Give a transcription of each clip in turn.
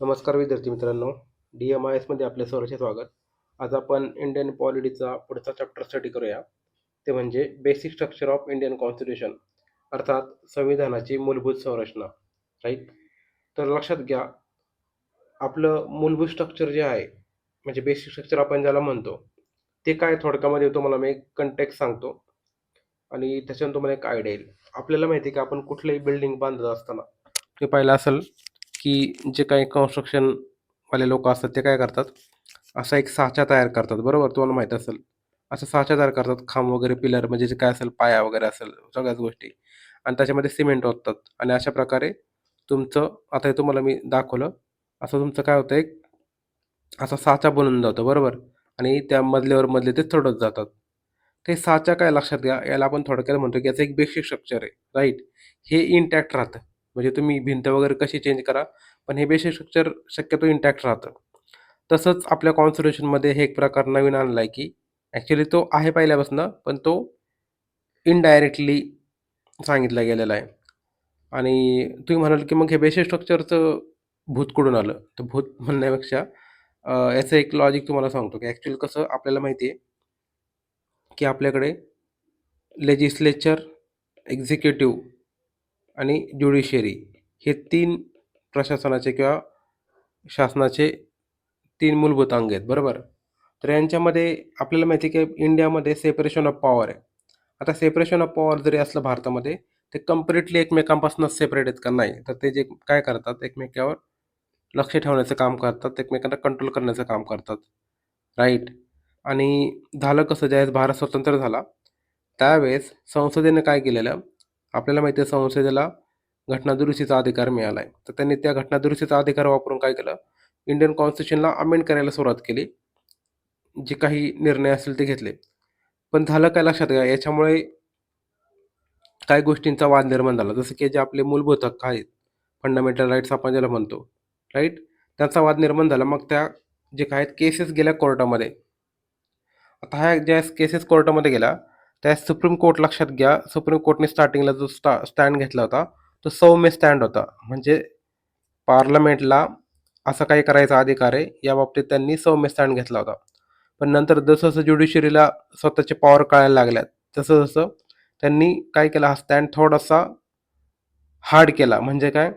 नमस्कार विद्यार्थी मित्रांनो. डी एम आय एसमध्ये आपले सर्वचे स्वागत. आज आपण इंडियन पॉलिटीचा पुढचा चॅप्टर स्टडी करूया. ते म्हणजे basic structure of Indian constitution अर्थात संविधानाची मूलभूत संरचना. राईट तर लक्षात घ्या आपलं मूलभूत स्ट्रक्चर जे आहे म्हणजे बेसिक स्ट्रक्चर आपण ज्याला म्हणतो ते काय थोडक्यामध्ये तुम्हाला मी एक कंटेक्ट सांगतो. आणि त्याच्यानं तुम्हाला एक आयडिया येईल. आपल्याला माहिती आहे की आपण कुठलंही बिल्डिंग बांधत असताना ते पाहिलं असेल की जे काही कन्स्ट्रक्शनवाले लोक असतात ते काय करतात? असा एक साचा तयार करतात बरोबर? तुम्हाला माहीत असेल. असं साचा तयार करतात खांब वगैरे पिलर म्हणजे जे काय असेल पाया वगैरे असेल सगळ्याच गोष्टी. आणि त्याच्यामध्ये सिमेंट ओततात. आणि अशा प्रकारे तुमचं आता हे तुम्हाला मी दाखवलं. असं तुमचं काय होतं एक असा साचा बनून जातो बरोबर? आणि त्या मधल्यावर मधले ते चढत जातात. ते साचा काय लक्षात घ्या याला आपण थोडक्यात म्हणतो की याचं एक बेसिक स्ट्रक्चर आहे राईट हे इंटॅक्ट राहतं. म्हणजे तुम्ही भिंत वगैरे कशी चेंज करा पण हे बेसिक स्ट्रक्चर शक्यतो इंटॅक्ट राहतं. तसंच आपल्या कॉन्स्टिट्युशनमध्ये हे एक प्रकार नवीन आणला आहे की ॲक्च्युली तो आहे पहिल्यापासून पण तो इनडायरेक्टली सांगितला गेलेला आहे. आणि तुम्ही म्हणाल की मग हे बेसिक स्ट्रक्चरचं भूत कुठून आलं? तर भूत म्हणण्यापेक्षा याचं एक लॉजिक तुम्हाला सांगतो की ॲक्च्युली कसं आपल्याला माहिती आहे की आपल्याकडे लेजिस्लेचर एक्झिक्युटिव्ह आणि ज्युडिशियरी हे तीन प्रशासनाचे किंवा शासनाचे तीन मूलभूत अंग आहेत बरोबर? तर यांच्यामध्ये आपल्याला माहिती आहे की इंडियामध्ये सेपरेशन ऑफ पॉवर आहे. आता सेपरेशन ऑफ पॉवर जरी असलं भारतामध्ये ते कम्प्लिटली एकमेकांपासून सेपरेट आहेत का नाही? तर ते जे काय करतात एकमेकावर लक्ष ठेवण्याचं काम करतात एकमेकांना कंट्रोल करण्याचं काम करतात. राईट आणि झालं कसं ज्यावेळेस भारत स्वतंत्र झाला त्यावेळेस संसदेने काय केलेलं? आपल्याला माहिती आहे संसदेला घटनादुरुस्तीचा अधिकार मिळाला आहे तर त्यांनी त्या घटनादुरुस्तीचा अधिकार वापरून काय केलं? इंडियन कॉन्स्टिट्यूशनला अमेंड करायला सुरुवात केली. जे काही निर्णय असतील ते घेतले. पण झालं काय लक्षात घ्या याच्यामुळे काही गोष्टींचा वाद निर्माण झाला. जसं की जे आपले मूलभूत हक्क आहेत फंडामेंटल राईट्स आपण ज्याला म्हणतो राईट त्यांचा वाद निर्माण झाला. मग त्या जे काय आहेत केसेस गेल्या कोर्टामध्ये आता ह्या ज्या केसेस कोर्टामध्ये गेल्या त्या सुप्रीम कोर्ट लक्षात घ्या. सुप्रीम कोर्टने स्टार्टिंगला जो स्टा स्टँड घेतला होता तो सौम्य स्टँड होता. म्हणजे पार्लमेंटला असं काही करायचा अधिकार आहे या बाबतीत त्यांनी सौम्य स्टँड घेतला होता. पण नंतर जसं जसं ज्युडिशरीला स्वतःचे पॉवर कळायला लागल्यात तसं जसं त्यांनी काय केला हा स्टँड थोडासा हार्ड केला. म्हणजे काय?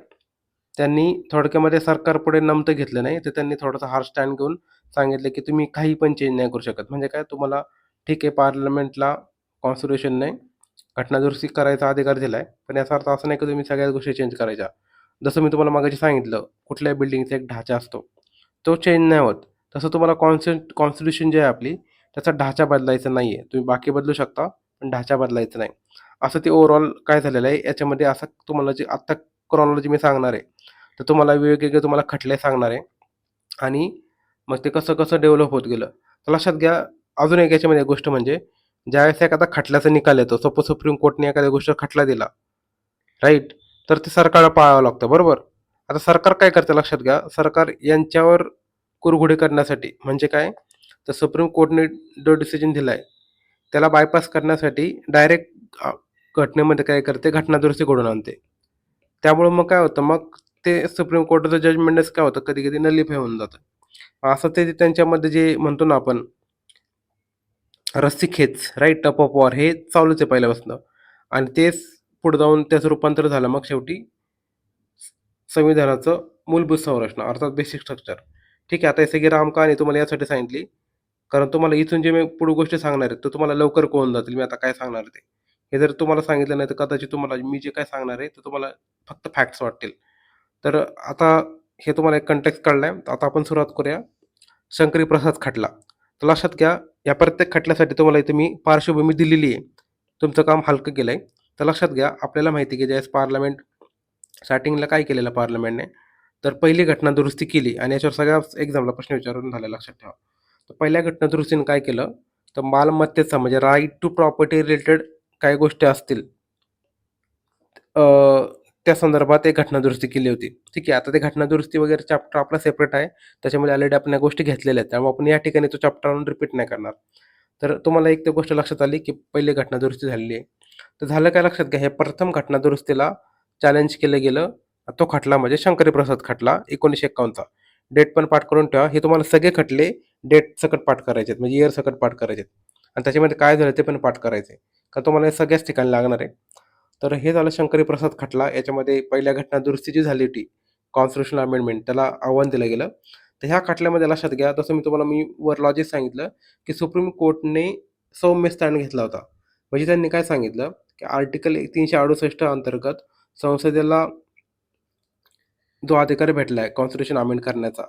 त्यांनी थोडक्यामध्ये सरकारपुढे नमतं घेतलं नाही तर त्यांनी थोडासा हार्ड स्टँड घेऊन सांगितलं की तुम्ही काही पण चेंज नाही करू शकत. म्हणजे काय? तुम्हाला ठीक आहे पार्लमेंटला कॉन्स्टिट्यूशनने घटनादुरुस्ती करायचा अधिकार दिला आहे पण याचा अर्थ असा नाही की तुम्ही सगळ्याच गोष्टी चेंज करायच्या. जसं मी तुम्हाला मागाशी सांगितलं कुठल्याही बिल्डिंगचा एक ढाचा असतो. तो चेंज नाही होत. तसं तुम्हाला कॉन्स्टिट कॉन्स्टिट्यूशन जे आहे आपली त्याचा ढाचा बदलायचा नाही आहे तुम्ही बाकी बदलू शकता पण ढाचा बदलायचा नाही. असं ते ओव्हरऑल काय झालेलं आहे याच्यामध्ये असं तुम्हाला जे आत्ता क्रॉनॉलॉजी मी सांगणार आहे. तर तुम्हाला वेगवेगळे तुम्हाला खटले सांगणार आहे. आणि मग ते कसं कसं डेव्हलप होत गेलं. तर लक्षात घ्या अजून एक याच्यामध्ये एक गोष्ट म्हणजे ज्यावेळेस एखादा खटल्याचा निकाल येतो सपोज सुप्रीम कोर्टने एखाद्या गोष्ट खटला दिला राईट तर ते सरकारला पाळावं लागतं बरोबर? आता सरकार काय करतं लक्षात घ्या सरकार यांच्यावर कुरघोडी करण्यासाठी म्हणजे काय? तर सुप्रीम कोर्टने जो डिसिजन दिला आहे त्याला बायपास करण्यासाठी डायरेक्ट घटनेमध्ये काय करते? घटनादुरुस्ती घडून आणते. त्यामुळं मग काय होतं? मग ते सुप्रीम कोर्टाचं जजमेंटच काय होतं? कधी कधी नलिफाय होऊन जातं. असं ते त्यांच्यामध्ये जे म्हणतो ना आपण रस्सी खेच राईट टप ऑफ वॉर हे चालूच आहे पहिल्यापासून. आणि तेच पुढे जाऊन त्याचं रूपांतर झालं मग शेवटी संविधानाचं मूलभूत संरचना अर्थात बेसिक स्ट्रक्चर ठीक आहे आता हे सगळी रामकहाणी तुम्हाला यासाठी सांगितली. कारण तुम्हाला इथून जे मी पुढे गोष्टी सांगणार आहेत तर तुम्हाला लवकर कोण जातील मी आता काय सांगणार आहे ते. हे जर तुम्हाला सांगितलं नाही तर कदाचित तुम्हाला मी जे काय सांगणार आहे तर तुम्हाला फक्त फॅक्ट्स वाटतील. तर आता हे तुम्हाला एक कंटेक्स कळलं आहे आता आपण सुरुवात करूया. शंकरी प्रसाद खटला. तर लक्षात घ्या या प्रत्येक खटल्यासाठी तुम्हाला इथे मी पार्श्वभूमी दिलेली आहे. तुमचं काम हलकं केलं आहे तर लक्षात घ्या आपल्याला माहिती की ज्यावेळेस पार्लमेंट स्टार्टिंगला काय केलेलं पार्लमेंटने तर पहिली घटना दुरुस्ती केली आणि याच्यावर सगळ्या एक्झामला प्रश्न विचारून झाला लक्षात ठेवा. तर पहिल्या घटना दुरुस्तीने काय केलं? तर मालमत्तेचा म्हणजे राईट टू प्रॉपर्टी रिलेटेड काही गोष्टी असतील. त्या संदर्भात एक घटनादुरुस्ती केली होती. ठीक आहे आता ते घटनादुरुस्ती वगैरे चॅप्टर आपला सेपरेट आहे. त्याच्यामध्ये ऑलरेडी आपण या गोष्टी घेतलेल्या आहेत. त्यामुळे आपण या ठिकाणी तो चॅप्टर आणून रिपीट नाही करणार. तर तुम्हाला एक ते गोष्ट लक्षात आली की पहिली घटना दुरुस्ती झालेली आहे. तर झालं काय लक्षात घ्या हे प्रथम घटना दुरुस्तीला चॅलेंज केलं गेलं. तो खटला म्हणजे शंकरी प्रसाद खटला एकोणीसशे एक्कावन्नचा डेट पण पाठ करून ठेवा. हे तुम्हाला सगळे खटले डेट सकट पाठ करायचे आहेत. म्हणजे इयर सकट पाठ करायचे आहेत. आणि त्याच्यामध्ये काय झालं ते पण पाठ करायचे का तुम्हाला हे सगळ्याच ठिकाणी लागणार आहे. तर हे झालं शंकरी प्रसाद खटला. याच्यामध्ये पहिल्या घटना दुरुस्ती जी झाली होती. कॉन्स्टिट्युशनल अमेंडमेंट त्याला आव्हान दिलं गेलं. तर ह्या खटल्यामध्ये लक्षात घ्या. तसं मी तुम्हाला मी वर लॉजिक सांगितलं की सुप्रीम कोर्टने सौम्य स्टँड घेतला होता. म्हणजे त्यांनी काय सांगितलं? की आर्टिकल तीनशे अडुसष्ट अंतर्गत संसदेला जो अधिकार भेटला आहे कॉन्स्टिट्यूशन अमेंड करण्याचा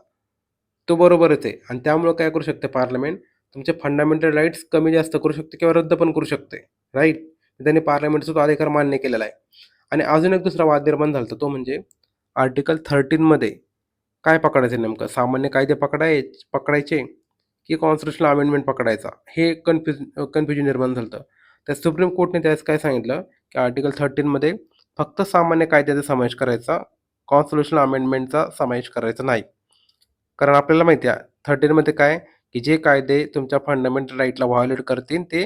तो बरोबरच आहे. आणि त्यामुळं काय करू शकते पार्लमेंट तुमचे फंडामेंटल राईट्स कमी जास्त करू शकते किंवा रद्द पण करू शकते. राईट त्यांनी पार्लमेंटचा तो अधिकार मान्य केलेला आहे. आणि अजून एक दुसरा वाद निर्माण झाला होता, तो म्हणजे आर्टिकल थर्टीनमध्ये काय पकडायचं नेमकं? सामान्य कायदे पकडाय पकडायचे की कॉन्स्टिट्युशनल अमेंडमेंट पकडायचा? हे कन्फ्युज कन्फ्युजन निर्माण झालं होतं तर सुप्रीम कोर्टने त्यावेळेस काय सांगितलं? की आर्टिकल थर्टीनमध्ये फक्त सामान्य कायद्याचा समावेश करायचा कॉन्स्टिट्युशनल अमेंडमेंटचा समावेश करायचा नाही. कारण आपल्याला माहिती आहे थर्टीनमध्ये काय? की जे कायदे तुमच्या फंडामेंटल राईटला व्हायोलेट करतील ते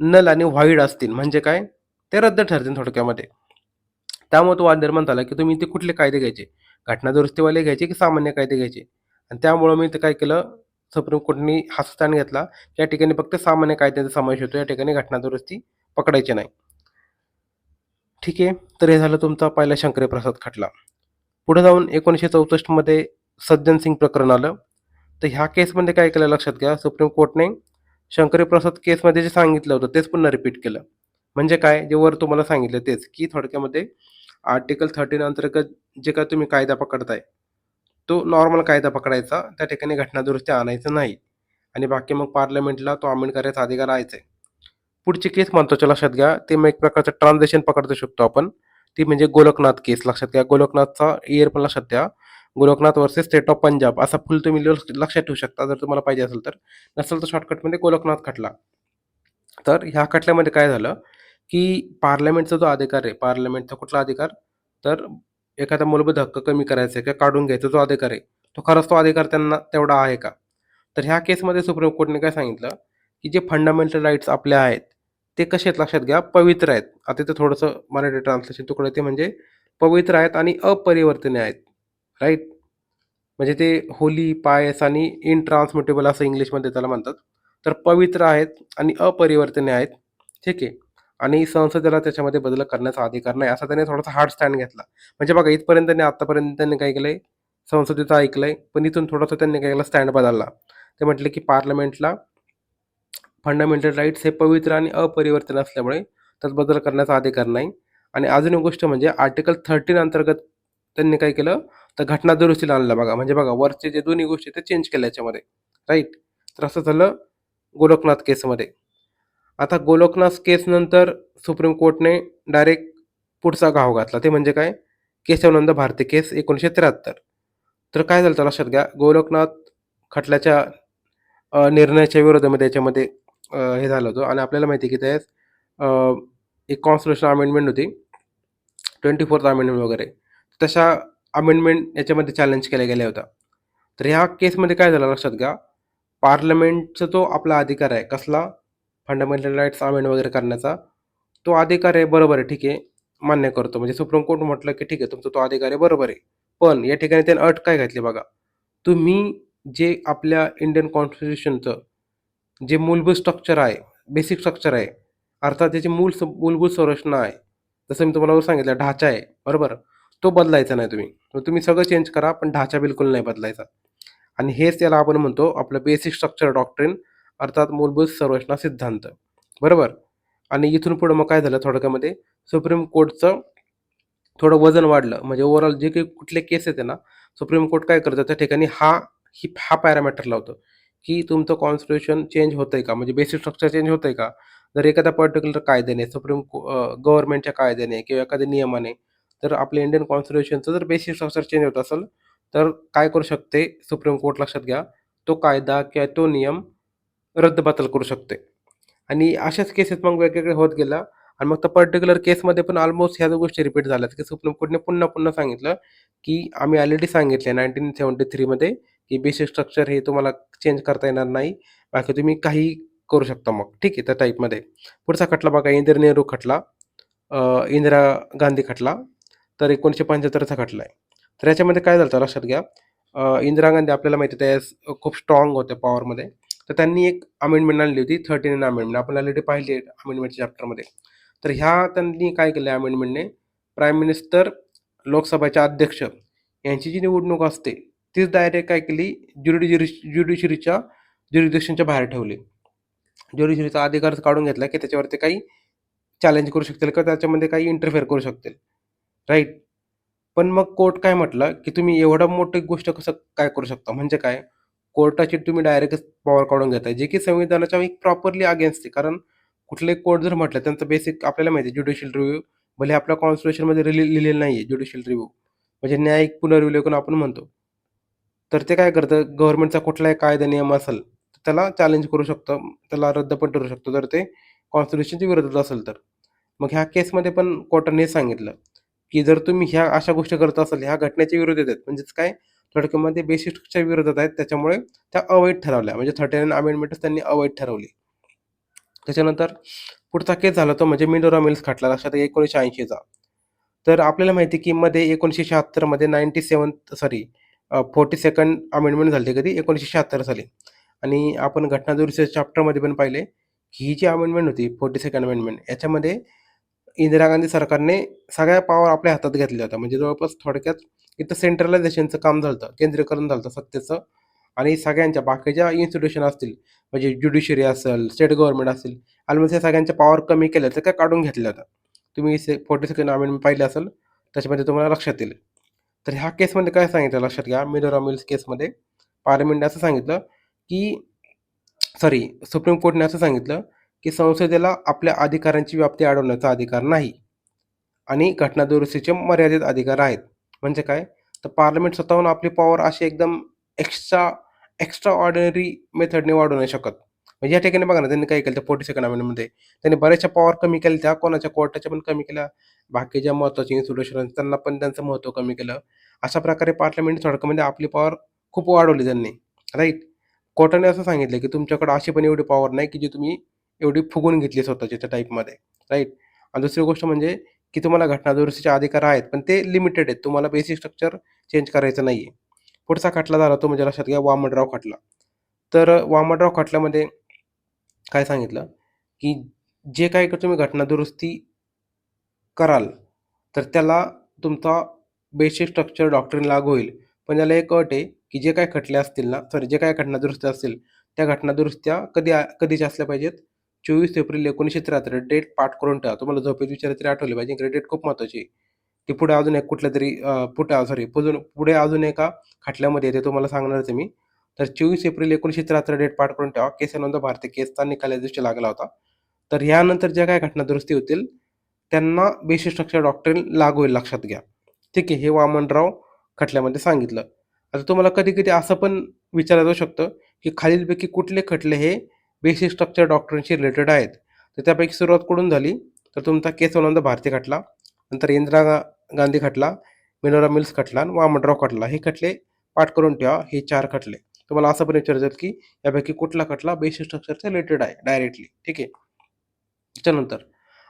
नल आणि व्हाईड असतील. म्हणजे काय? ते रद्द ठरतील थोडक्यामध्ये. त्यामुळे तो वाद निर्माण झाला की तुम्ही ते कुठले कायदे घ्यायचे? घटना दुरुस्तीवाले घ्यायचे की सामान्य कायदे घ्यायचे? आणि त्यामुळं मी ते काय केलं? सुप्रीम कोर्टने हा स्थान घेतला. या ठिकाणी फक्त सामान्य कायद्याचा समावेश होतो. या ठिकाणी घटना दुरुस्ती पकडायची नाही. ठीक आहे. तर हे झालं तुमचा पहिला शंकरी प्रसाद खटला. पुढे जाऊन एकोणीसशे चौसष्टमध्ये सज्जन सिंग प्रकरण आलं. तर ह्या केसमध्ये काय केलं लक्षात घ्या. सुप्रीम कोर्टने शंकरी प्रसाद केसमध्ये जे सांगितलं होतं तेच पुन्हा रिपीट केलं. म्हणजे काय? जे वर तुम्हाला सांगितलं तेच. की थोडक्यामध्ये आर्टिकल थर्टीन अंतर्गत जे काय तुम्ही कायदा पकडताय तो नॉर्मल कायदा पकडायचा. त्या ठिकाणी घटनादुरुस्ती आणायचं नाही. आणि बाकी मग पार्लमेंटला तो अमेंड करायचा अधिकार आहे. पुढची केस महत्त्वाच्या लक्षात घ्या. ते मग एक प्रकारचं ट्रान्झॅक्शन पकडू शकतो आपण. ती म्हणजे गोलकनाथ केस लक्षात घ्या. गोलकनाथचा इयर पण लक्षात घ्या Golaknath versus state of Punjab असा फुल तुम्ही लक्षात ठेवू शकता. जर तुम्हाला पाहिजे असेल तर. नसेल तर शॉर्टकटमध्ये गोलकनाथ खटला. तर ह्या खटल्यामध्ये काय झालं की पार्लमेंटचा जो अधिकार आहे पार्लमेंटचा कुठला अधिकार? तर एखादा मूलभूत हक्क कमी करायचा आहे किंवा काढून घ्यायचा जो अधिकार आहे तो खरंच तो अधिकार त्यांना तेवढा आहे का? तर ह्या केसमध्ये सुप्रीम कोर्टने काय सांगितलं की जे फंडामेंटल राईट्स आपल्या आहेत ते कसे आहेत लक्षात घ्या. पवित्र आहेत. आता ते थोडंसं मराठी ट्रान्सलेशन तुकडं ते म्हणजे पवित्र आहेत आणि अपरिवर्तनीय आहेत. राईट? म्हणजे ते होली पायस आणि इनट्रान्समिटेबल असं इंग्लिशमध्ये त्याला म्हणतात. तर पवित्र आहेत आणि अपरिवर्तनीय आहेत. ठीक आहे. आणि संसदेला त्याच्यामध्ये बदल करण्याचा अधिकार नाही. असा त्याने थोडासा हार्ड स्टँड घेतला. म्हणजे बघा इथपर्यंत त्यांनी आतापर्यंत त्यांनी काय केलंय? संसदेचं ऐकलंय. पण इथून थोडासा त्यांनी काय केलं? स्टँड बदलला. ते म्हटले की पार्लमेंटला फंडामेंटल राईट्स हे पवित्र आणि अपरिवर्तन असल्यामुळे त्यात बदल करण्याचा अधिकार नाही. आणि अजून एक गोष्ट म्हणजे आर्टिकल थर्टीन अंतर्गत त्यांनी काय केलं? तर घटना दुरुस्तीला आणलं बघा. म्हणजे बघा वरचे जे दोन्ही गोष्टी ते चेंज केल्या याच्यामध्ये. राईट तर असं झालं गोलोकनाथ केसमध्ये. आता गोलोकनाथ केसनंतर सुप्रीम कोर्टने डायरेक्ट पुढचा घाव घातला. ते म्हणजे काय? केशवानंद भारती केस एकोणीसशे त्र्याहत्तर. तर काय झालं तर लक्षात घ्या? गोलोकनाथ खटल्याच्या निर्णयाच्या विरोधामध्ये याच्यामध्ये हे झालं होतं. आणि आपल्याला माहिती आहे की त्यात एक कॉन्स्टिट्युशन अमेंडमेंट होती. ट्वेंटी फोर्थ अमेंडमेंट वगैरे. तशा अमेंडमेंट याच्यामध्ये चॅलेंज केल्या गेल्या होत्या. तर ह्या केसमध्ये काय झालं लक्षात घ्या. पार्लमेंटचा जो आपला अधिकार आहे कसला? फंडामेंटल राईट्स अमेंड वगैरे करण्याचा तो अधिकार आहे बरोबर आहे ठीक आहे. मान्य करतो. म्हणजे सुप्रीम कोर्ट म्हटलं की ठीक आहे तुमचा तो अधिकार आहे बरोबर आहे. पण या ठिकाणी त्यांनी अट काय घातली बघा. तुम्ही जे आपल्या इंडियन कॉन्स्टिट्यूशनचं जे मूलभूत स्ट्रक्चर आहे बेसिक स्ट्रक्चर आहे अर्थात त्याची मूल स- मूलभूत संरचना आहे जसं मी तुम्हाला सांगितलं ढाचा आहे बरोबर? तो बदलायचा नाही तुम्ही. तुम्ही सगळं चेंज करा पण ढाचा बिलकुल नाही बदलायचा. आणि हेच त्याला आपण म्हणतो आपलं बेसिक स्ट्रक्चर डॉक्ट्रिन अर्थात मूलभूत संरचना सिद्धांत. बरोबर? आणि इथून पुढं मग काय झालं थोडक्यामध्ये? सुप्रीम कोर्टचं थोडं वजन वाढलं. म्हणजे ओव्हरऑल जे काही कुठले केस येते ना सुप्रीम कोर्ट काय करतं? त्या ठिकाणी हा ही हा पॅरामीटर लावतो. की तुमचं कॉन्स्टिट्युशन चेंज होतंय का? म्हणजे बेसिक स्ट्रक्चर चेंज होतंय का? जर एखाद्या पर्टिक्युलर कायद्याने सुप्रीम गव्हर्नमेंटच्या कायद्याने किंवा एखाद्या नियमाने तर आपल्या इंडियन कॉन्स्टिट्युशनचं जर बेसिक स्ट्रक्चर चेंज होत असेल तर काय करू शकते? सुप्रीम कोर्ट लक्षात घ्या. तो कायदा किंवा तो नियम रद्दबातल करू शकते. आणि अशाच केसेस मग वेगवेगळे होत गेला. आणि मग त्या पर्टिक्युलर केसमध्ये पण ऑलमोस्ट ह्या गोष्टी रिपीट झाल्यात. की सुप्रीम कोर्टने पुन्हा पुन्हा सांगितलं की आम्ही ऑलरेडी सांगितले नाईन्टीन सेवन्टी थ्रीमध्ये की बेसिक स्ट्रक्चर हे तुम्हाला चेंज करता येणार नाही. बाकी तुम्ही काही करू शकता मग. ठीक आहे त्या टाईपमध्ये पुढचा खटला बघा. इंदिरा नेहरू खटला. इंदिरा गांधी खटला. तर एकोणीसशे पंच्याहत्तरचा खटला आहे तर याच्यामध्ये काय झालं लक्षात घ्या. इंदिरा गांधी आपल्याला माहिती आहे त्या खूप स्ट्रॉंग होत्या पॉवरमध्ये तर त्यांनी एक अमेंडमेंट आणली होती थर्टी नाईन अमेंडमेंट आपण ऑलरेडी पाहिली आहे अमेंडमेंटच्या चॅप्टरमध्ये तर ह्या त्यांनी काय केलं अमेंडमेंटने प्राईम मिनिस्टर लोकसभेच्या अध्यक्ष यांची जी निवडणूक असते तीच डायरेक्ट काय केली? ज्युडिशरी ज्युडिशरीच्या ज्युरिडिक्शनच्या बाहेर ठेवली. ज्युडिशरीचा अधिकार काढून घेतला की त्याच्यावरती काही चॅलेंज करू शकतील किंवा त्याच्यामध्ये काही इंटरफेअर करू शकतील. राईट पण मग कोर्ट काय म्हटलं की तुम्ही एवढं मोठी गोष्ट कसं काय करू शकता? म्हणजे काय? कोर्टाची तुम्ही डायरेक्ट पॉवर काढून घेताय जे की संविधानाच्या एक प्रॉपरली अगेन्स्ट आहे. कारण कुठलेही कोर्ट जर म्हटलं त्यांचं बेसिक आपल्याला माहिती आहे ज्युडिशियल रिव्ह्यू भले आपल्या कॉन्स्टिट्युशनमध्ये रिली लिहिलेलं नाही आहे ज्युडिशियल रिव्ह्यू म्हणजे न्यायिक पुनर्विलोकन आपण म्हणतो. तर ते काय करतं? गव्हर्नमेंटचा कुठलाही कायदा नियम असेल तर त्याला चॅलेंज करू शकतं. त्याला रद्द पण करू शकतो. जर ते कॉन्स्टिट्युशनच्या विरोधात असेल तर. मग ह्या केसमध्ये पण कोर्टाने सांगितलं. की जर तुम्ही ह्या अशा गोष्टी करत असाल ह्या घटनेच्या विरोधात आहेत म्हणजेच काय? थोडक्यामध्ये बेसिकच्या विरोधात आहेत. त्याच्यामुळे त्या अवैध ठरवल्या. म्हणजे थर्टी नाईन अमेंडमेंटच त्यांनी अवैध ठरवली. त्याच्यानंतर पुढचा केस झाला तो म्हणजे मिंडोरा मिल्स खटला. लक्षात एकोणीसशे ऐंशीचा. तर आपल्याला माहिती आहे की मध्ये एकोणीसशे शहात्तरमध्ये ninety seven sorry forty second amendment झाली होती कधी? एकोणीसशे शहात्तर साली. आणि आपण घटना दुरुस्ती चॅप्टरमध्ये पण पाहिले की ही जी अमेंडमेंट होती फोर्टी सेकंड अमेंडमेंट याच्यामध्ये इंदिरा गांधी सरकारने सगळ्या पॉवर आपल्या हातात घेतल्या होत्या. म्हणजे जवळपास थोडक्यात इथं सेंट्रलायझेशनचं काम झालं होतं केंद्रीकरण झालं होतं सत्तेचं. आणि सगळ्यांच्या बाकीच्या इन्स्टिट्यूशन असतील म्हणजे ज्युडिशरी असेल स्टेट गव्हर्नमेंट असेल ऑलमोस्ट या सगळ्यांच्या पॉवर कमी केल्या तर काय काढून घेतल्या होत्या. तुम्ही से फोर्टी सेकंड अमेंडमेंट पाहिले असेल त्याच्यामध्ये तुम्हाला लक्षात येईल. तर ह्या केसमध्ये काय सांगितलं लक्षात घ्या. मिडोरा मिल्स केसमध्ये पार्लमेंटने असं सांगितलं की सॉरी सुप्रीम कोर्टने असं सांगितलं की संसदेला आपल्या अधिकारांची व्याप्ती अडवण्याचा अधिकार नाही. आणि घटना दुरुस्तीचे मर्यादित अधिकार आहेत. म्हणजे काय? तर पार्लमेंट स्वतःहून आपली पॉवर अशी एकदम एक्स्ट्रा एक्स्ट्रा ऑर्डिनरी मेथडने वाढवू नाही शकत. म्हणजे या ठिकाणी बघा ना त्यांनी काय केलं त्या फोर्टी सेकंड अमेंडमध्ये त्यांनी बऱ्याचशा पॉवर कमी केल्या त्या कोणाच्या कोर्टाच्या पण कमी केल्या. बाकीच्या महत्त्वाच्या इन्स्टिट्यूशन त्यांना पण त्यांचं महत्त्व कमी केलं. अशा प्रकारे पार्लमेंट थोडक्यामध्ये आपली पॉवर खूप वाढवली त्यांनी. राईट कोर्टाने असं सांगितलं की तुमच्याकडे अशी पण एवढी पॉवर नाही की जी तुम्ही एवढी फुगून घेतली स्वतःच्या त्या टाईपमध्ये राईट आणि दुसरी गोष्ट म्हणजे की तुम्हाला घटना दुरुस्तीचे अधिकार आहेत पण ते लिमिटेड आहेत. तुम्हाला बेसिक स्ट्रक्चर चेंज करायचं नाही आहे पुढचा खटला झाला तो म्हणजे लक्षात घ्या वामनराव खटला. तर वामनराव खटल्यामध्ये काय सांगितलं? की जे काही तुम्ही घटना दुरुस्ती कराल तर त्याला तुमचा बेसिक स्ट्रक्चर डॉक्टरीन लागू होईल. पण याला एक अट आहे की जे काय खटले असतील ना सॉरी जे काय घटना दुरुस्त्या असतील त्या घटना दुरुस्त्या कधी कधीच्या असल्या पाहिजेत? चोवीस एप्रिल एकोणीसशे त्र्याहत्तर डेट पाठ करून ठेवा. तुम्हाला झोपेत विचार तरी आठवले पाहिजे. इकडे डेट खूप महत्त्वाची ती पुढे अजून एक कुठल्या तरी पुढे सॉरी पुजून पुढे अजून एका खटल्यामध्ये येते. तुम्हाला सांगणारच आहे मी. तर चोवीस एप्रिल एकोणीसशे त्र्याहत्तर डेट पाठ करून ठेवा. केसानंद भारतीय केसचा निकाल या दिवशी लागला होता. तर यानंतर ज्या काही घटना दुरुस्ती होतील त्यांना बेसिक स्ट्रक्चर डॉक्टरीन लागू होईल. लक्षात घ्या. ठीक आहे. हे वामनराव खटल्यामध्ये सांगितलं. आता तुम्हाला कधी कधी असं पण विचारलं जाऊ शकतं की खालीलपैकी कुठले खटले हे बेसिक स्ट्रक्चर डॉक्टरांशी रिलेटेड आहेत. तर त्यापैकी सुरुवात कुठून झाली? तर तुमचा केसवनंद भारती खटला नंतर इंदिरा गा गांधी खटला मिनोरा मिल्स खटला आणि वामनराव खटला. हे खटले पाठ करून ठेवा. हे चार खटले. तुम्हाला असं पण विचारत की यापैकी कुठला खटला बेसिक स्ट्रक्चरच्या रिलेटेड आहे डायरेक्टली ठीक आहे? त्याच्यानंतर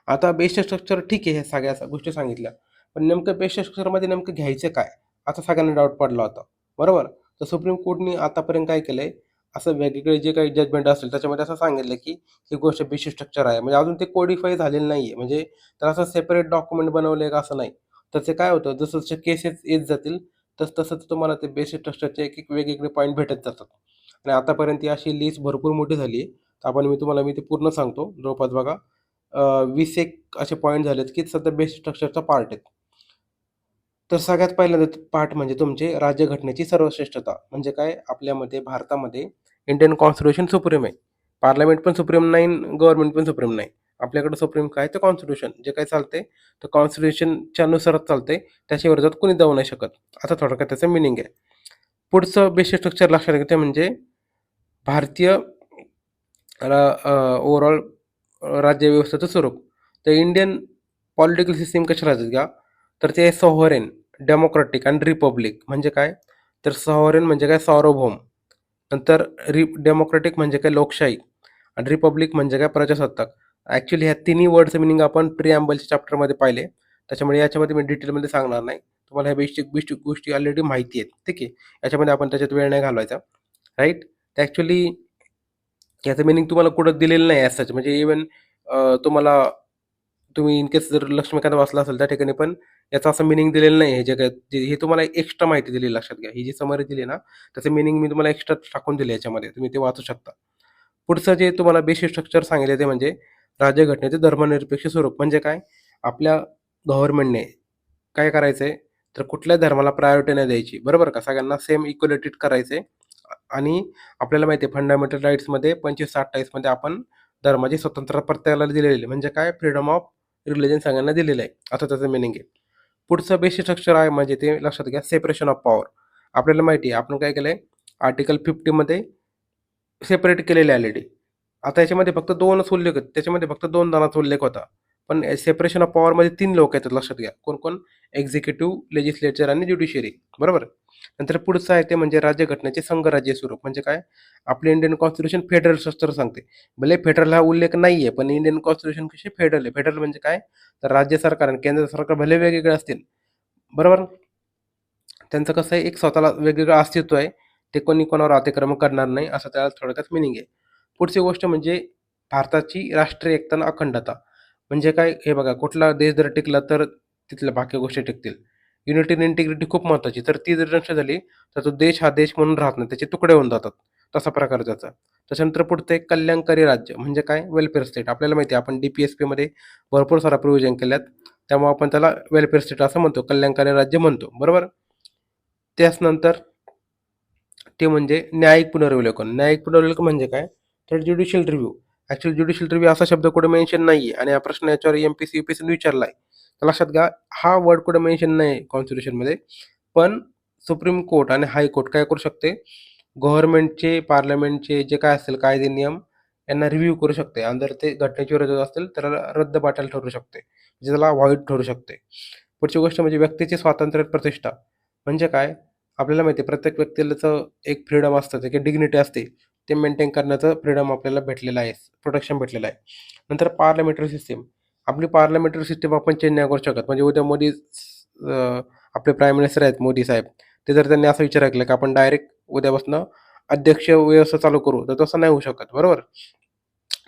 आता बेसिक स्ट्रक्चर ठीक आहे हे सगळ्या गोष्टी सांगितल्या. पण नेमकं बेसिक स्ट्रक्चरमध्ये नेमकं घ्यायचं काय? आता सगळ्यांना डाऊट पडला होता. बरोबर? तर सुप्रीम कोर्टने आतापर्यंत काय केलं आहे असं वेगवेगळे जे काही जजमेंट असेल त्याच्यामध्ये असं सांगितलं की ही गोष्ट बेसिक स्ट्रक्चर आहे. म्हणजे अजून ते कोडिफाय झालेलं नाही आहे म्हणजे तर असं सेपरेट डॉक्युमेंट बनवलं का असं नाही. तर ते काय होतं? जसं जसे केसेस येत जातील तस तसं तुम्हाला ते बेसिक स्ट्रक्चरचे एक एक वेगवेगळे पॉईंट भेटत जातात. आणि आतापर्यंत ती अशी लिस्ट भरपूर मोठी झाली आहे. तर आपण मी तुम्हाला मी ते पूर्ण सांगतो. जवळपास बघा. वीस एक असे पॉईंट झालेत की सध्या बेसिक स्ट्रक्चरचा पार्ट आहेत. तर सगळ्यात पहिल्यांदा पार्ट म्हणजे तुमचे राज्यघटनेची सर्वश्रेष्ठता. म्हणजे काय? आपल्यामध्ये भारतामध्ये इंडियन कॉन्स्टिट्यूशन सुप्रीम आहे. पार्लमेंट पण सुप्रीम नाही गव्हर्नमेंट पण सुप्रीम नाही. आपल्याकडे सुप्रीम काय? तर कॉन्स्टिट्यूशन जे काय चालते तर कॉन्स्टिट्यूशनच्या अनुसारच चालते त्याच्या विरोधात कोणी जाऊ नाही शकत. आता थोडक्यात त्याचं मिनिंग आहे. पुढचं बेसिक स्ट्रक्चर लक्षात घेते म्हणजे भारतीय ओव्हरऑल राज्यव्यवस्थेचं स्वरूप. तर इंडियन पॉलिटिकल सिस्टीम कशा राहतात का? तर ते सॉव्हरेन डेमोक्रॅटिक आणि रिपब्लिक म्हणजे काय? तर सॉव्हरेन म्हणजे काय? सार्वभौम. नंतर रि डेमोक्रॅटिक म्हणजे काय लोकशाही आणि रिपब्लिक म्हणजे काय प्रजासत्ताक. ॲक्च्युली ह्या तिन्ही वर्डचं मिनिंग आपण प्रिॲम्बलच्या चॅप्टरमध्ये पाहिले. त्याच्यामुळे याच्यामध्ये मी डिटेलमध्ये सांगणार नाही. तुम्हाला ह्या बेसिक बेसिक गोष्टी ऑलरेडी माहिती आहेत. ठीक आहे? याच्यामध्ये आपण त्याच्यात वेळ नाही घालवायचा. राईट तर ॲक्च्युली याचं मिनिंग तुम्हाला कुठं दिलेलं नाही असं म्हणजे इवन तुम्हाला तुम्ही इनकेस जर लक्ष्मीकांत वाचला असेल त्या ठिकाणी पण याचं असं मिनिंग दिलेलं नाही हे जे काय हे तुम्हाला एक्स्ट्रा माहिती दिली लक्षात घ्या. ही जी समरी दिली ना त्याचं मिनिंग मी तुम्हाला एक्स्ट्रा टाकून दिले याच्यामध्ये. तुम्ही ते वाचू शकता. पुढचं जे तुम्हाला बेसिक स्ट्रक्चर सांगितले ते म्हणजे राज्यघटनेचे धर्मनिरपेक्ष स्वरूप. म्हणजे काय? आपल्या गव्हर्नमेंटने काय करायचं आहे तर कुठल्या धर्माला प्रायोरिटी नाही द्यायची. बरोबर का? सगळ्यांना सेम इक्वलिटी करायचे आणि आपल्याला माहिती आहे फंडामेंटल राईट्समध्ये पंचवीस अठ्ठावीसमध्ये आपण धर्माची स्वतंत्रता प्रत्येकाला दिलेली आहे. म्हणजे काय? फ्रीडम ऑफ रिलिजन सगळ्यांना दिलेलं आहे. असं त्याचं मिनिंग आहे. पुढचं बेसिक स्ट्रक्चर आहे म्हणजे ते लक्षात घ्या सेपरेशन ऑफ पॉवर आपल्याला माहिती आहे आपण काय केलं आहे आर्टिकल फिफ्टीमध्ये सेपरेट केलेले ऑलरेडी आता याच्यामध्ये फक्त दोनच उल्लेख आहेत त्याच्यामध्ये फक्त दोन जणांचा उल्लेख होता. पण सेपरेशन ऑफ पॉवरमध्ये तीन लोक येतात लक्षात घ्या. कोण कोण? एक्झिक्युटिव्ह लेजिस्लेचर आणि ज्युडिशियरी बरोबर? नंतर पुढचं आहे ते म्हणजे राज्यघटनेचे संघराज्य स्वरूप. म्हणजे काय? आपले इंडियन कॉन्स्टिट्यूशन फेडरल स्ट्रक्चर सांगते. भले फेडरल हा उल्लेख नाही आहे पण इंडियन कॉन्स्टिट्यूशन कशी फेडरल आहे? फेडरल म्हणजे काय? तर राज्य सरकार आणि केंद्र सरकार भले वेगवेगळे असतील. बरोबर? त्यांचं कसं आहे? एक स्वतःला वेगवेगळं अस्तित्व आहे. ते कोणी कोणावर अतिक्रमण करणार नाही असं त्याला थोडक्यात मिनिंग आहे. पुढची गोष्ट म्हणजे भारताची राष्ट्रीय एकता अखंडता. म्हणजे काय? हे बघा कुठला देश जर टिकला तर तिथल्या बाकी गोष्टी टिकतील. युनिटी आणि इंटिग्रिटी खूप महत्त्वाची तर ती जर नष्ट झाली तर तो देश हा देश म्हणून राहत नाही त्याचे तुकडे होऊन जातात. तसा प्रकार त्याचा. त्याच्यानंतर पुढचं एक कल्याणकारी राज्य म्हणजे काय? वेलफेअर स्टेट आपल्याला माहिती आहे आपण डी पी एस पीमध्ये भरपूर सारा प्रोव्हिजन केल्यात. त्यामुळे आपण त्याला वेलफेअर स्टेट असं म्हणतो कल्याणकारी राज्य म्हणतो. बरोबर? त्याचनंतर ते म्हणजे न्यायिक पुनर्विलोकन. न्यायिक पुनर्विलोकन म्हणजे काय? तर judicial review actually judicial review असा शब्द कुठे मेन्शन नाही आहे आणि हा प्रश्न याच्यावर M P C U P सीने विचारला आहे तर लक्षात घ्या हा वर्ड कुठे मेन्शन नाही कॉन्स्टिट्यूशनमध्ये पण सुप्रीम कोर्ट आणि हायकोर्ट काय करू शकते? गव्हर्नमेंटचे पार्लमेंटचे जे काय असतील कायदे नियम यांना रिव्ह्यू करू शकते. आणि जर ते घटनेची विरोधात असतील तर रद्द बाटल ठरू शकते. म्हणजे त्याला व्हॉइड ठरू शकते. पुढची गोष्ट म्हणजे व्यक्तीचे स्वातंत्र्य प्रतिष्ठा. म्हणजे काय? आपल्याला माहिती आहे प्रत्येक व्यक्तीलाचं एक फ्रीडम असतं. ते डिग्निटी असते ते मेंटेन करण्याचं फ्रीडम आपल्याला भेटलेलं आहे प्रोटेक्शन भेटलेलं आहे. नंतर पार्लमेंटरी सिस्टीम आपली पार्लमेंटरी सिस्टीम आपण चेंज नाही करू शकत. म्हणजे उद्या मोदी आपले प्राईम मिनिस्टर आहेत मोदी साहेब ते जर त्यांनी असं विचार ऐकलं की आपण डायरेक्ट उद्यापासून अध्यक्ष व्यवस्था चालू करू तर तसं नाही होऊ शकत. बरोबर?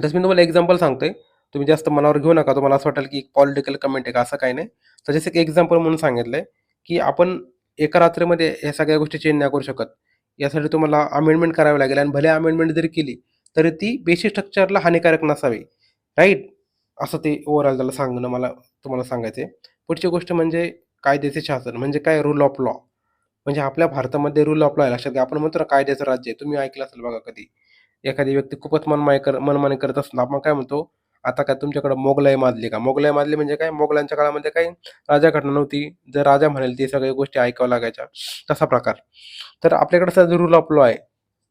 तसं मी तुम्हाला एक्झाम्पल सांगतोय. तुम्ही जास्त मनावर घेऊ नका. तुम्हाला असं वाटेल की पॉलिटिकल कमेंट आहे का असं काही नाही. तर जसं एक एक्झाम्पल म्हणून सांगितलंय की आपण एका रात्रीमध्ये ह्या सगळ्या गोष्टी चेंज नाही करू शकत. यासाठी तुम्हाला अमेंडमेंट करावी लागेल. आणि भले अमेंडमेंट जरी केली तरी ती बेसिक स्ट्रक्चरला हानिकारक नसावी. राईट असं ते ओव्हरऑल त्याला सांगणं मला तुम्हाला सांगायचं आहे पुढची गोष्ट म्हणजे कायद्याचे शासन म्हणजे काय रूल ऑफ लॉ म्हणजे आपल्या भारतामध्ये रूल ऑफ लॉ आहे. लक्षात घ्या आपण म्हणतो ना कायद्याचं राज्य आहे. तुम्ही ऐकलं असेल बघा कधी. एखादी व्यक्ती खूपच मनमाय कर मनमानी करत असताना आपण काय म्हणतो आता काय तुमच्याकडे मोगलाई माजली का? मोगलाई माजली म्हणजे काय? मोगलांच्या काळामध्ये काही राजा घटना नव्हती. जर राजा म्हणेल ती सगळ्या गोष्टी ऐकाव्या लागायच्या. तसा प्रकार. तर आपल्याकडे जो रूल ऑफ लॉ आहे.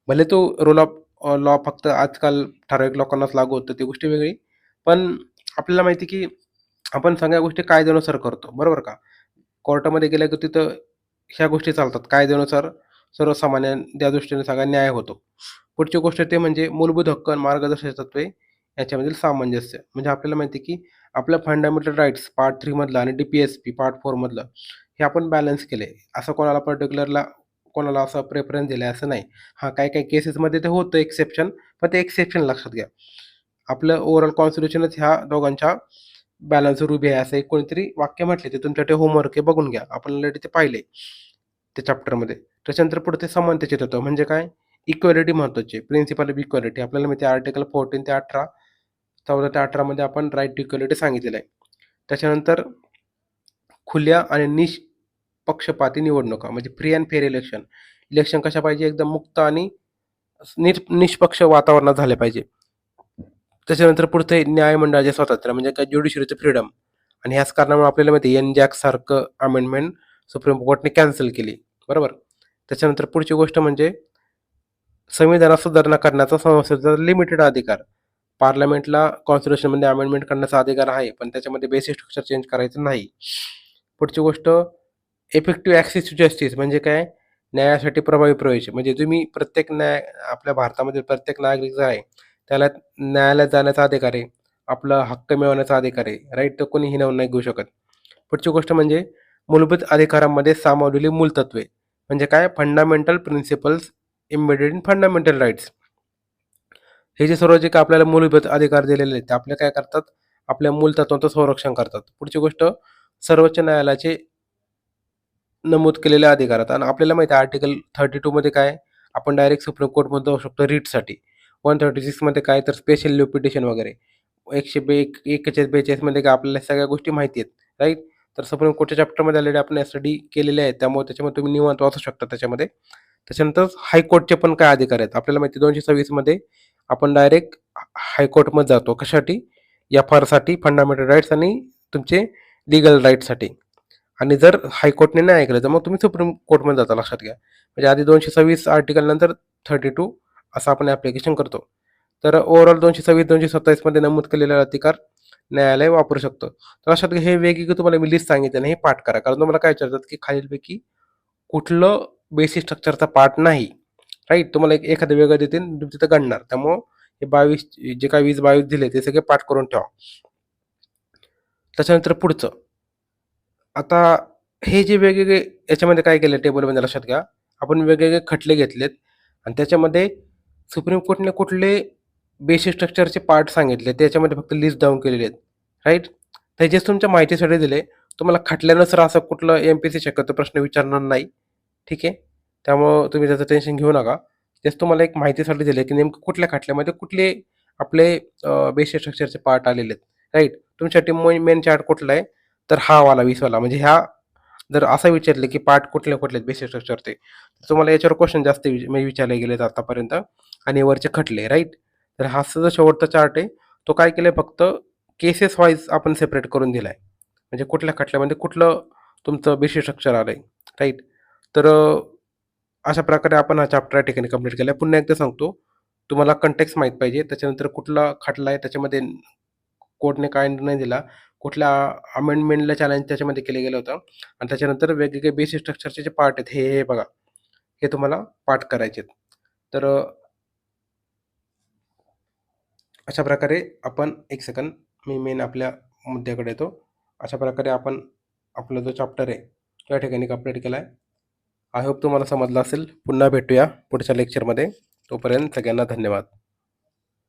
भले तो रूल ऑफ लॉ फक्त आजकाल ठराविक लोकांनाच लागू होतं ती गोष्टी वेगळी. पण आपल्याला माहिती की आपण सगळ्या गोष्टी कायद्यानुसार करतो. बरोबर का? कोर्टामध्ये गेल्या की तिथं ह्या गोष्टी चालतात. कायद्यानुसार सर्वसामान्य त्या दृष्टीने सगळा न्याय होतो. पुढची गोष्ट ते म्हणजे मूलभूत हक्क आणि मार्गदर्शक तत्वे याच्यामधील सामंजस्य. म्हणजे आपल्याला माहिती आहे की आपलं फंडामेंटल राईट्स पार्ट थ्रीमधलं आणि D P S P part फोरमधलं हे आपण बॅलन्स केले. असं कोणाला पर्टिक्युलरला कोणाला असं प्रेफरन्स दिलं असं नाही. हां काही काही केसेसमध्ये ते होतं एक्सेप्शन पण ते एक्सेप्शन लक्षात घ्या. आपलं ओव्हरऑल कॉन्स्टिट्यूशनच ह्या दोघांच्या बॅलन्सवर उभी आहे असं एक कोणीतरी वाक्य म्हटले ते तुमच्याकडे होमवर्क आहे बघून घ्या. आपण ऑलरेडी ते पाहिले त्या चॅप्टरमध्ये त्याच्यानंतर पुढे ते समानतेचे तत्व म्हणजे काय? इक्वॅलिटी महत्त्वाची प्रिन्सिपल ऑफ इक्वॅलिटी आपल्याला माहिती आर्टिकल फोर्टीन ते अठरा चौदा ते अठरामध्ये आपण राईट टू इक्वॅलिटी सांगितलेलं आहे. त्याच्यानंतर खुल्या आणि निष्पक्षपाती निवडणुका म्हणजे free and fair election election कशा पाहिजे? एकदम मुक्त आणि निष्पक्ष वातावरणात झाले पाहिजे. त्याच्यानंतर पुढचं न्यायमंडळाचे स्वातंत्र्य म्हणजे काय ज्युडिशरीचं फ्रीडम आणि ह्याच कारणामुळे आपल्याला माहिती एन जॅक सारखं अमेंडमेंट सुप्रीम कोर्टने कॅन्सल केली. बरोबर? त्याच्यानंतर पुढची गोष्ट म्हणजे संविधानात सुधारणा करण्याचा संसदेचा लिमिटेड अधिकार. पार्लमेंटला कॉन्स्टिट्यूशनमध्ये अमेंडमेंट करण्याचा अधिकार आहे पण त्याच्यामध्ये बेसिक स्ट्रक्चर चेंज करायचं नाही. पुढची गोष्ट इफेक्टिव्ह ॲक्सेस टू जस्टिस म्हणजे काय? न्यायासाठी प्रभावी प्रवेश. म्हणजे तुम्ही प्रत्येक न्याय आपल्या भारतामध्ये प्रत्येक नागरिक जो आहे त्याला न्यायालयात जाण्याचा अधिकार आहे. आपला हक्क मिळवण्याचा अधिकार आहे. राईट तर कोणी हिनवून नाही घेऊ शकत. पुढची गोष्ट म्हणजे मूलभूत अधिकारांमध्ये सामावलेली मूलतत्वे. म्हणजे काय? Fundamental principles embedded in fundamental rights हे जे सर्व जे काय आपल्याला मूलभूत अधिकार दिलेले आहेत ते आपले काय करतात? आपल्या मूलतत्वांचं संरक्षण करतात. पुढची गोष्ट सर्वोच्च न्यायालयाचे नमूद केलेले अधिकार आहेत आणि आपल्याला माहिती आहे आर्टिकल थर्टी टूमध्ये काय? आपण डायरेक्ट सुप्रीम कोर्टमध्ये जाऊ शकतो रीटसाठी वन थर्टी सिक्समध्ये काय तर स्पेशल लुपिटेशन वगैरे. एकशे बे एक एकेचाळीस बेचाळीसमध्ये काय आपल्याला सगळ्या गोष्टी माहिती आहेत राईट तर सुप्रीम कोर्टच्या चॅप्टरमध्ये ऑलरेडी आपण स्टडी केलेले आहेत. त्यामुळे त्याच्यामध्ये तुम्ही निवांत वाचू शकता त्याच्यामध्ये. त्याच्यानंतर हायकोर्टचे पण काय अधिकार आहेत? आपल्याला माहिती दोनशे सव्वीसमध्ये आपण डायरेक्ट हायकोर्टमध्ये जातो. कशासाठी? एफ आरसाठी फंडामेंटल राईट्स आणि तुमचे लिगल राईट्ससाठी आणि जर हायकोर्टने नाही ऐकलं तर मग तुम्ही सुप्रीम कोर्टमध्ये जाता लक्षात घ्या. म्हणजे आधी दोनशे सव्वीस आर्टिकल नंतर थर्टी टू असं आपण ॲप्लिकेशन करतो. तर ओव्हरऑल दोनशे सव्वीस दोनशे सत्तावीसमध्ये नमूद केलेला अधिकार न्यायालय वापरू शकतो. तर अशात हे वेगवेगळे तुम्हाला मी लिस्ट सांगितलं हे पाठ करा. कारण तुम्हाला काय विचारतात की खालीलपैकी कुठलं बेसिक स्ट्रक्चरचा पार्ट नाही. राईट तुम्हाला एक एखादं वेगळं देतील तुम्ही तिथं गणणार त्यामुळं हे बावीस जे काय वीस बावीस दिले ते सगळे पाठ करून ठेवा. त्याच्यानंतर पुढचं. आता हे जे वेगवेगळे याच्यामध्ये काय केलं टेबलमध्ये लक्षात घ्या. आपण वेगवेगळे खटले घेतलेत. आणि त्याच्यामध्ये सुप्रीम कोर्टने कुठले बेसिक स्ट्रक्चरचे पार्ट सांगितले त्याच्यामध्ये फक्त लिस्ट डाऊन केलेले आहेत. राईट त्याचे तुमच्या माहितीसाठी दिले तुम्हाला खटल्यानुसार असं कुठलं एम पी सी शक्यतो प्रश्न विचारणार नाही. ठीक आहे? त्यामुळं तुम्ही त्याचं टेन्शन घेऊ नका. तेच तुम्हाला एक माहितीसाठी दिले की नेमकं कुठल्या खटल्यामध्ये कुठले आपले बेसिक स्ट्रक्चरचे पार्ट आलेले आहेत. राईट तुमच्यासाठी मेन चार्ट कुठला आहे? तर हा वाला वीसवाला. म्हणजे ह्या जर असं विचारले की पार्ट कुठले कुठले बेसिक स्ट्रक्चर ते तुम्हाला याच्यावर क्वेश्चन जास्त वि- म्हणजे विचारले गेले आतापर्यंत आणि वरचे खटले राईट तर हा जो शेवटचा चार्ट आहे. तो काय केलं फक्त केसेस वाईज आपण सेपरेट करून दिला आहे म्हणजे कुठल्या खटल्यामध्ये कुठलं तुमचं बेसिक स्ट्रक्चर आलं आहे राईट तर अशा प्रकारे आपण हा चॅप्टर या ठिकाणी कंप्लीट केला पुन्हा एकदा सांगतो तुम्हाला कंटेक्स माहीत पाहिजे. त्याच्यानंतर कुठला खटला आहे त्याच्यामध्ये कोर्टने काय निर्णय दिला कुठल्या अमेंडमेंटला चॅलेंज त्याच्यामध्ये केलं गेलं होतं. आणि त्याच्यानंतर वेगवेगळे बेसिक स्ट्रक्चरचे जे पार्ट आहेत हे हे बघा. हे तुम्हाला पाठ करायचे आहेत. तर अशा प्रकारे आपण एक सेकंद मी मेन आपल्या मुद्द्याकडे येतो. अशा प्रकारे आपण आपला जो चॅप्टर आहे त्या या ठिकाणी कंप्लीट केला आहे आय होप तुम्हाला समजलं असेल. पुन्हा भेटूया पुढच्या लेक्चरमध्ये तोपर्यंत सगळ्यांना धन्यवाद.